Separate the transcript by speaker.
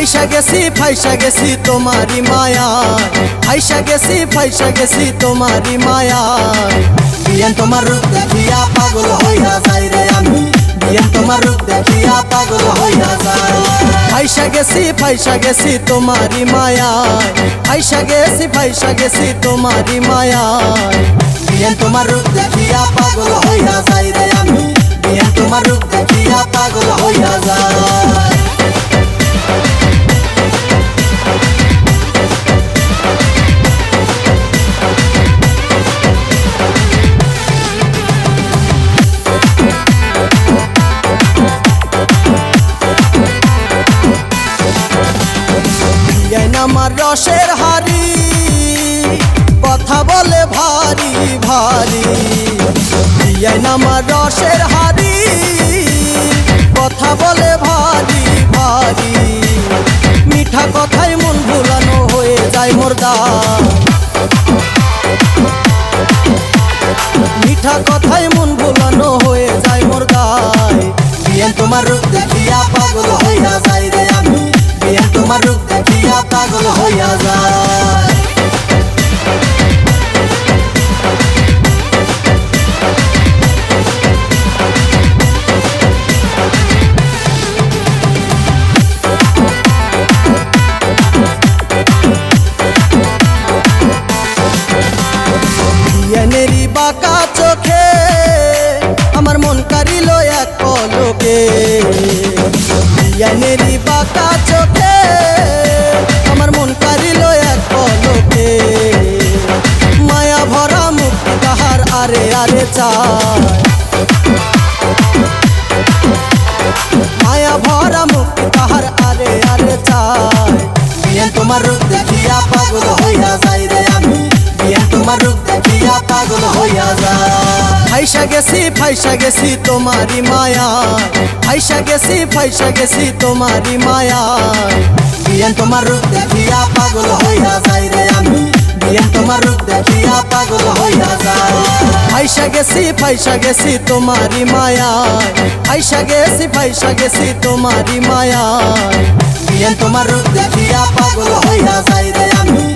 Speaker 1: ফাইসা গেছি ফাইসা গেছি তোমারি মায়া। ফাইসা গেছি ফাইসা গেছি তোমারি মায়া। বিয়ান তোমার রূপ দেখিয়া পাগল হইয়া যাই রে আমি। বিয়ান তোমার রূপ দেখিয়া পাগল হইয়া যাই ফাইসা গেছি ফাইসা গেছি তোমারি মায়া। ফাইসা গেছি ফাইসা গেছি তোমারি মায়া। বিয়ান তোমার রূপ দেখিয়া পাগল হইয়া যাই রে আমি। বিয়ান তোমার রূপ দেখিয়া পাগল হইয়া যায়। আমার রসের হারি কথা বলে ভারী ভারী। বিয়ান আমার রসের হারি কথা বলে ভারী ভারী। মিঠা কথায় মন ভুলানো হয়ে যায় মোরদা মিঠা কথায় মন ভুলানো হয়ে যায় মোর গায়। তোমার পাগল হইয়া যায়। বাঁকা চোখে আমার মন কারিল এক পলকে। বাঁকা চোখে চায় মায়া ভরা মুক্তি তাহার আরে আরে চায়। বিয়ান তোমার রূপ দেখিয়া পাগল হইয়া যাই রে আমি। বিয়ান তোমার রূপ দেখিয়া পাগল হইয়া যায় ফাইসা গেছি ফাইসা গেছি তোমারি মায়া। ফাইসা গেছি ফাইসা গেছি তোমারি মায়া। বিয়ান তোমার রূপ দেখিয়া পাগল হইয়া যাই রে আমি। বিয়ান তোমার রূপ দেখিয়া পাগল হইয়া যায় ফাইসা গেছি ফাইসা গেছি তোমারি মায়া পয়সা গেছি, ফাইসা গেছি তোমারি মায়া তোমার দেখিয়া পাগল হইয়া যাই রে আমি।